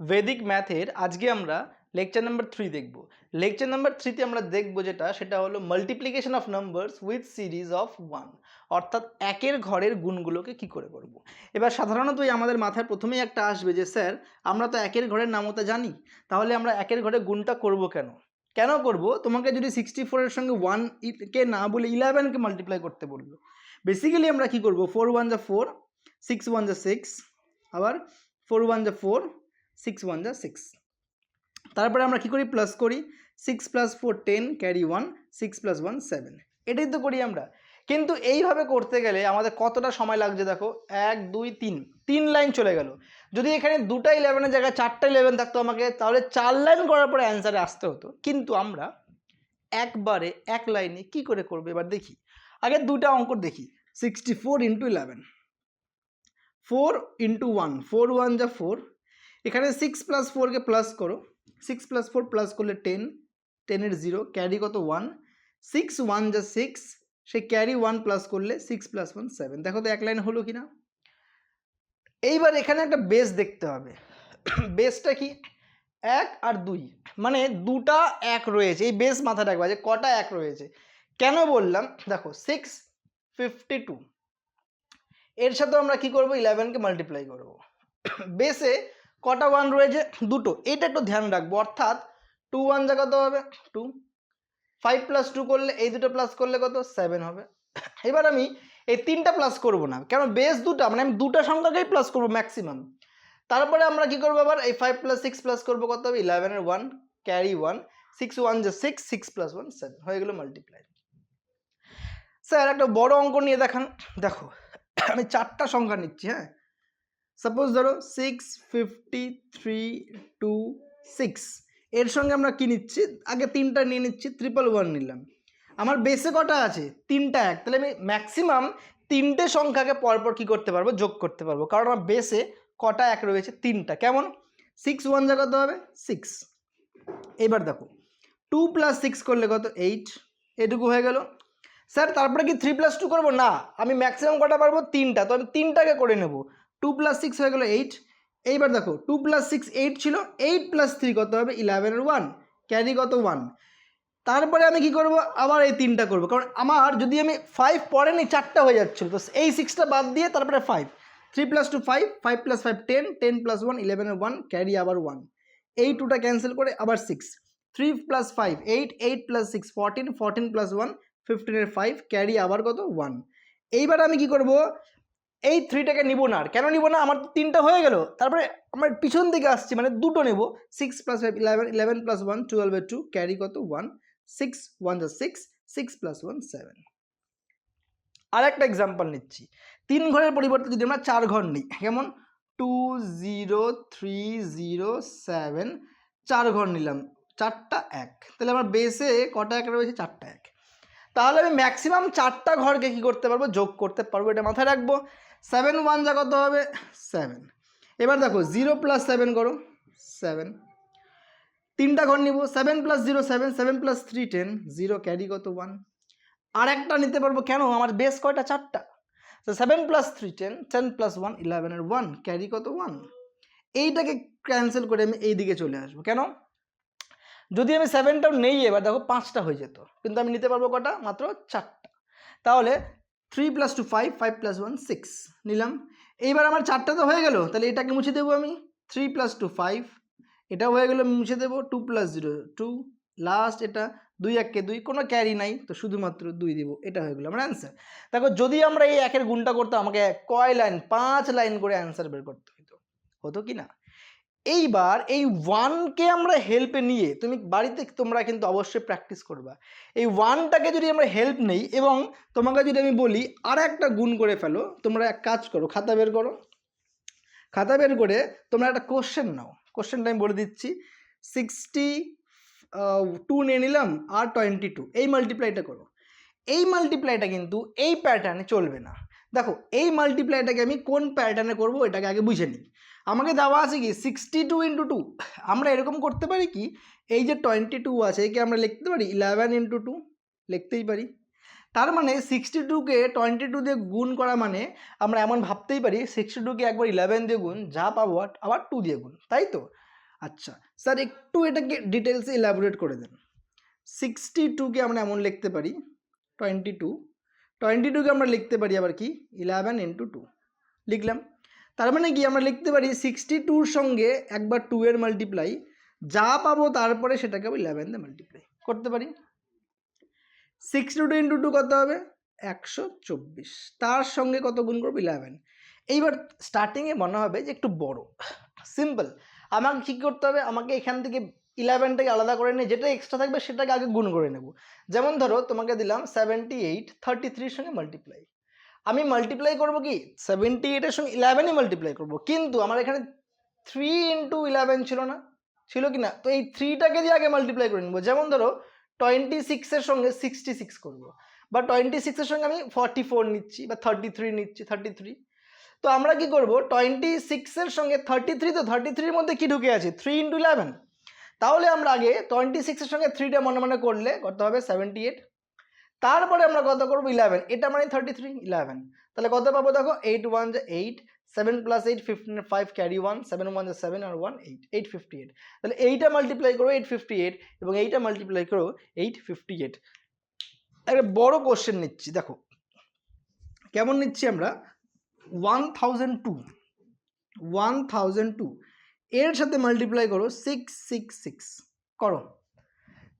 Vedic ম্যাথের আজকে আমরা লেকচার নাম্বার থ্রি দেখব। লেকচার নাম্বার থ্রিতে আমরা দেখব যেটা, সেটা হলো multiplication of numbers with series of one অর্থাৎ একের ঘরের গুণগুলোকে কি করে করব। এবার সাধারণতই আমাদের মাথায় প্রথমেই একটা আসবে যে, স্যার, আমরা তো একের ঘরের নামতা জানি, তাহলে আমরা একের ঘরে গুণটা করব কেন? কেন করব? তোমাকে যদি সিক্সটি ফোরের সঙ্গে ওয়ান কে না বলে ইলেভেনকে মাল্টিপ্লাই করতে বলল। বেসিক্যালি আমরা কি করব? ফোর ওয়ান যা ফোর সিক্স ওয়ান যা সিক্স আবার ফোর ওয়ান যা ফোর সিক্স ওয়ান যা সিক্স তারপরে আমরা কি করি? প্লাস করি। Six plus four ten carry one six plus one seven এটাই তো করি আমরা। কিন্তু এইভাবে করতে গেলে আমাদের কতটা সময় লাগছে দেখো? এক, দুই, তিন। তিন লাইন চলে গেল। যদি এখানে দুটা ইলেভেনের জায়গায় চারটা ইলেভেন থাকতো আমাকে, তাহলে চার লাইন করার পরে অ্যান্সারে আসতে হতো। কিন্তু আমরা একবারে এক লাইনে কি করে করবে? এবার দেখি। আগে দুটা অঙ্ক দেখি। Sixty four into eleven four into one four one যা ফোর এখানে সিক্স প্লাস ফোরকে প্লাস করো। সিক্স প্লাস ফোর প্লাস করলে টেন টেনের জিরো ক্যারি কত? ওয়ান সিক্স ওয়ান যা সিক্স সে ক্যারি ওয়ান প্লাস করলে সিক্স প্লাস ওয়ান সেভেন দেখো তো এক লাইন হলো কি না এইবার এখানে একটা বেস দেখতে হবে। বেসটা কি? এক আর দুই। মানে দুটা এক রয়েছে। এই বেস মাথায় রাখবা যে কটা এক রয়েছে। কেন বললাম? দেখো সিক্স ফিফটি টু এর সাথে আমরা কি করব? ইলেভেনকে মাল্টিপ্লাই করব। বেসে কটা ওয়ান রয়েছে? দুটো। এটা একটু ধ্যান রাখব। অর্থাৎ টু ওয়ান যা কত হবে টু ফাইভ প্লাস টু করলে, এই দুটো প্লাস করলে কত? সেভেন হবে। এবার আমি এই তিনটা প্লাস করব না। কেন? বেস দুটা মানে আমি দুটা সংখ্যাকেই প্লাস করব ম্যাক্সিমাম তারপরে আমরা কি করব আবার? এই ফাইভ প্লাস সিক্স প্লাস করব কত হবে? ইলেভেনের one carry one six one যে six six plus one seven হয়ে গেলো মাল্টিপ্লাই স্যার, একটা বড় অঙ্ক নিয়ে দেখান। দেখো, আমি চারটা সংখ্যা নিচ্ছি হ্যাঁ? সাপোজ ধরো six fifty three two six এর সঙ্গে আমরা কি নিচ্ছি? আগে তিনটা নিয়ে নিচ্ছি ট্রিপল ওয়ান নিলাম। আমার বেসে কটা আছে? তিনটা এক। তাহলে আমি ম্যাক্সিমাম তিনটে সংখ্যাকে পরপর কি করতে পারব? যোগ করতে পারব। কারণ আমার বেসে কটা এক রয়েছে? তিনটা। কেমন? সিক্স ওয়ান যা কত হবে? সিক্স এবার দেখো টু প্লাস সিক্স করলে কত? এইট এটুকু হয়ে গেল। স্যার, তারপরে কি থ্রি প্লাস টু করব? না। আমি ম্যাক্সিমাম কটা পারব? তিনটা। তো আমি তিনটাকে করে নেব। টু প্লাস সিক্স হয়ে গেলো এইট এইবার দেখো টু প্লাস সিক্স এইট ছিল এইট প্লাস থ্রি কত হবে? ইলেভেনের ওয়ান ক্যারি কত? ওয়ান তারপরে আমি কি করব? আবার এই তিনটা করব। কারণ আমার যদি আমি ফাইভ পরে নি চারটা হয়ে যাচ্ছিল। তো এই সিক্সটা বাদ দিয়ে তারপরে five three plus two five five plus five ten ten plus one ইলেভেনের ওয়ান ক্যারি আবার ওয়ান এই টুটা ক্যান্সেল করে আবার six three plus five eight eight plus six fourteen fourteen plus one ফিফটিনের five carry আবার কত? ওয়ান এইবার আমি কি করব? এই থ্রিটাকে নিব না আর। কেন নিব না? আমার তো তিনটা হয়ে গেল। তারপরে আমার পিছন দিকে আসছি মানে দুটো নেব। Six plus five eleven eleven plus one টুয়েলভের টু ক্যারি কত? ওয়ান সিক্স ওয়ান যা six six plus one seven আর একটা এক্সাম্পল নিচ্ছি। তিন ঘরের পরিবর্তে যদি আমরা চার ঘর নিই, কেমন? Two zero three zero seven চার ঘর নিলাম। চারটা এক। তাহলে আমার বেসে কটা এক রয়েছে চারটা এক। তাহলে আমি ম্যাক্সিমাম চারটা ঘরকে কী করতে পারব? যোগ করতে পারব, এটা মাথায় রাখব। সেভেন ওয়ান যা কত হবে? সেভেন এবার দেখো জিরো প্লাস সেভেন করো সেভেন তিনটা ঘর নিব seven plus zero seven seven plus three ten zero carry কত? ওয়ান আর একটা নিতে পারব কেন? আমার বেস কয়টা? চারটা। তো seven plus three ten ten plus one ইলেভেনের ওয়ান ক্যারি কত? ওয়ান এইটাকে ক্যান্সেল করে আমি এই দিকে চলে আসব। কেন? যদি আমি সেভেনটাও নেই এবার, দেখো পাঁচটা হয়ে যেত। কিন্তু আমি নিতে পারব কটা? মাত্র চারটা। তাহলে three plus two five five plus one six নিলাম। এইবার আমার চারটা তো হয়ে গেল, তাহলে এটাকে মুছে দেবো আমি। থ্রি প্লাস টু ফাইভ এটাও হয়ে গেলো মুছে দেবো। Two plus zero two last এটা দুই এককে দুই, কোনো ক্যারি নাই, তো শুধুমাত্র দুই দিব, এটা হয়ে গেলো আমার অ্যান্সার দেখো, যদি আমরা এই একের গুণটা করতাম, আমাকে কয় লাইন পাঁচ লাইন করে অ্যান্সার বের করতে হতো হতো কি না? এইবার এই ওয়ানকে আমরা হেল্পে নিয়ে, তুমি বাড়িতে তোমরা কিন্তু অবশ্যই প্র্যাকটিস করবা। এই ওয়ানটাকে যদি আমরা হেল্প নেই এবং তোমাকে যদি আমি বলি আর একটা গুণ করে ফেলো, তোমরা এক কাজ করো, খাতা বের করো। খাতা বের করে তোমরা একটা কোশ্চেন নাও। কোশ্চেনটা আমি বলে দিচ্ছি। সিক্সটি টু নিয়ে নিলাম, আর টোয়েন্টি টু এই মাল্টিপ্লাইটা করো। এই মাল্টিপ্লাইটা কিন্তু এই প্যাটার্নে চলবে না। দেখো, এই মাল্টিপ্লাইটাকে আমি কোন প্যাটার্নে করব এটাকে আগে বুঝে নিই। আমাকে দেওয়া আছে কি? সিক্সটি টু ইন্টু টু আমরা এরকম করতে পারি কি? এই যে টোয়েন্টি টু আছে, একে আমরা লিখতে পারি ইলেভেন ইন্টু টু লিখতেই পারি। তার মানে সিক্সটি টুকে টোয়েন্টি টু দিয়ে গুণ করা মানে আমরা এমন ভাবতেই পারি সিক্সটি টুকে একবার ইলেভেন দিয়ে গুণ, যা পাবো আবার টু দিয়ে গুণ, তাই তো? আচ্ছা স্যার একটু এটাকে ডিটেলসে ইলাবোরেট করে দেন। সিক্সটি টুকে আমরা এমন লিখতে পারি টোয়েন্টি টু টোয়েন্টি টুকে আমরা লিখতে পারি আবার কি? ইলেভেন ইন্টু টু লিখলাম। তার মানে কি? আমরা লিখতে পারি সিক্সটি টুর সঙ্গে একবার টু এর মাল্টিপ্লাই যা পাবো তারপরে সেটাকে আমি ইলেভেন দিয়ে মাল্টিপ্লাই করতে পারি। সিক্সটি টু ইন্টু টু কত হবে? একশো চব্বিশ। তার সঙ্গে কত গুণ করব? ইলেভেন এইবার স্টার্টিংয়ে মনে হবে যে একটু বড়। সিম্পল আমাকে কী করতে হবে? আমাকে এখান থেকে ইলেভেনটাকে আলাদা করে নিয়ে যেটা এক্সট্রা থাকবে সেটাকে আগে গুণ করে নেব। যেমন ধরো, তোমাকে দিলাম সেভেন্টি এইট থার্টি থ্রির সঙ্গে মাল্টিপ্লাই আমি মাল্টিপ্লাই করব কি? সেভেন্টি এইটের সঙ্গে ইলেভেনই মাল্টিপ্লাই করব। কিন্তু আমার এখানে থ্রি ইন্টু ইলেভেন ছিল না। ছিল কি না? তো এই থ্রিটাকে দিয়ে আগে মাল্টিপ্লাই করে নেব। যেমন ধরো টোয়েন্টি সিক্সের সঙ্গে সিক্সটি সিক্স করব। বা টোয়েন্টি সিক্সের সঙ্গে আমি ফর্টি ফোর নিচ্ছি বা থার্টি থ্রি নিচ্ছি থার্টি থ্রি তো আমরা কি করব? টোয়েন্টি সিক্সের সঙ্গে থার্টি থ্রি তো থার্টি থ্রির মধ্যে কি ঢুকে আছে? থ্রি ইন্টু ইলেভেন তাহলে আমরা আগে টোয়েন্টি সিক্সের সঙ্গে থ্রিটা মনে মনে করলে কত হবে সেভেন্টি এইট তারপরে আমরা কত করব? ইলেভেন এটা মানে থার্টি থ্রি ইলেভেন তাহলে কত পাবো দেখো? এইট ওয়ান যে eight seven plus eight fifteen five carry one seven one যে সেভেন আর one eight eight fifty eight তাহলে এইটা মাল্টিপ্লাই করো এইট ফিফটি এইট এবং এইটা মাল্টিপ্লাই করো এইট ফিফটি এইট একটা বড় কোশ্চেন নিচ্ছি, দেখো। কেমন নিচ্ছি আমরা? One thousand two one thousand two এর সাথে মাল্টিপ্লাই করো সিক্স সিক্স সিক্স করো।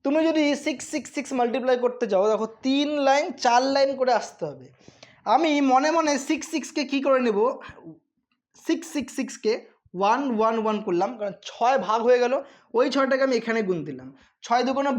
তুমি যদি সিক্স সিক্স সিক্স মাল্টিপ্লাই করতে যাও, দেখো তিন লাইন চার লাইন করে আসতে হবে। আমি মনে মনে সিক্স সিক্সকে কী করে নেব? সিক্স সিক্স সিক্সকে ওয়ান ওয়ান ওয়ান করলাম, কারণ ছয় ভাগ হয়ে গেল, ওই ছয়টাকে আমি এখানে গুন দিলাম। ছয় দুগুণে